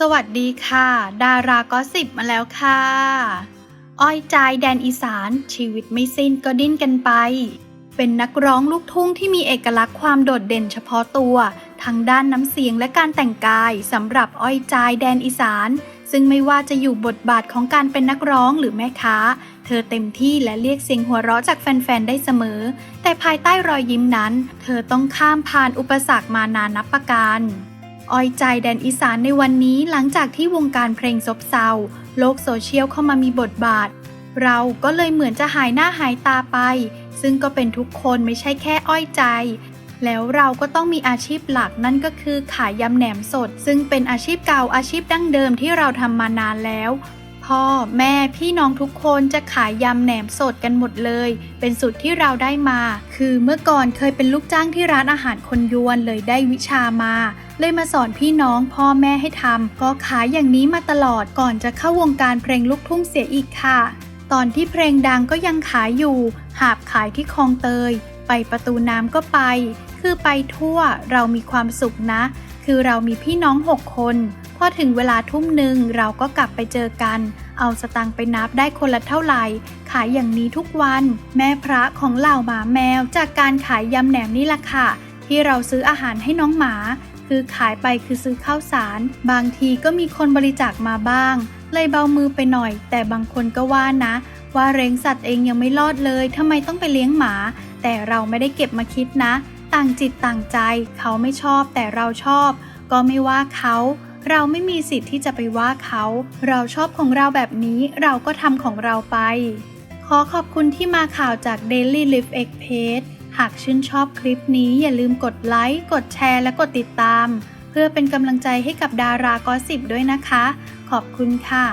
สวัสดีค่ะ ดาราก็สิบมาแล้วค่ะ อ้อยใจแดนอีสาน ชีวิตไม่สิ้นก็ดิ้นกันไป เป็นนักร้องลูกทุ่งที่มีเอกลักษณ์ความโดดเด่นเฉพาะตัว ทั้งด้านน้ำเสียงและการแต่งกายสำหรับอ้อยใจแดนอีสาน ซึ่งไม่ว่าจะอยู่บทบาทของการเป็นนักร้องหรือแม่ค้า เธอเต็มที่และเรียกเสียงหัวเราะจากแฟนๆได้เสมอ แต่ภายใต้รอยยิ้มนั้น เธอต้องข้ามผ่านอุปสรรคมานานนับประการ อ้อยใจแดนอีสานในวันนี้หลังจากที่วงการเพลงซบเซาโลกโซเชียลเข้ามามีบทบาท เราก็เลยเหมือนจะหายหน้าหายตาไป ซึ่งก็เป็นทุกคนไม่ใช่แค่อ้อยใจ แล้วเราก็ต้องมีอาชีพหลักนั่นก็คือขายยำแหนมสด ซึ่งเป็นอาชีพเก่าอาชีพดั้งเดิมที่เราทำมานานแล้ว พ่อ แม่พี่น้องทุกคนจะขายยำแหนมสดกันหมดเลย เป็นสูตรที่เราได้มา คือเมื่อก่อนเคยเป็นลูกจ้างที่ร้านอาหารคนยวนเลยได้วิชามา เลยมาสอนพี่น้องพ่อแม่ให้ทำก็ขายอย่างนี้มาตลอดก่อนจะเข้าวงการเพลงลูกทุ่งเสียอีกค่ะ ตอนที่เพลงดังก็ยังขายอยู่ หาบขายที่คลองเตย ไปประตูน้ำก็ไป คือไปทั่วเรามีความสุขนะ คือเรามีพี่น้องหกคนพอถึงเวลาทุ่มหนึ่งเราก็กลับไปเจอกัน เอาสตังไปนับได้คนละเท่าไหร่ ขายอย่างนี้ทุกวัน แม่พระของเหล่าหมาแมวจากการขายยำแหนมนี่ละค่ะ ที่เราซื้ออาหารให้น้องหมา คือขายไปคือซื้อข้าวสาร บางทีก็มีคนบริจาคมาบ้าง เลยเบามือไปหน่อย แต่บางคนก็ว่านะ ว่าเลี้ยงสัตว์เองยังไม่รอดเลยทำไมต้องไปเลี้ยงหมา แต่เราไม่ได้เก็บมาคิดนะ ต่างจิตต่างใจ เขาไม่ชอบแต่เราชอบ ก็ไม่ว่าเขา เราไม่มีสิทธิ์ที่จะไปว่าเขา เราชอบของเราแบบนี้เราก็ทำของเราไป ขอขอบคุณที่มาข่าวจาก Daily Live X Page หากชื่นชอบคลิปนี้อย่าลืมกดไลค์ กดแชร์ และกดติดตาม เพื่อเป็นกำลังใจให้กับดารากอสิบด้วยนะคะ ขอบคุณค่ะ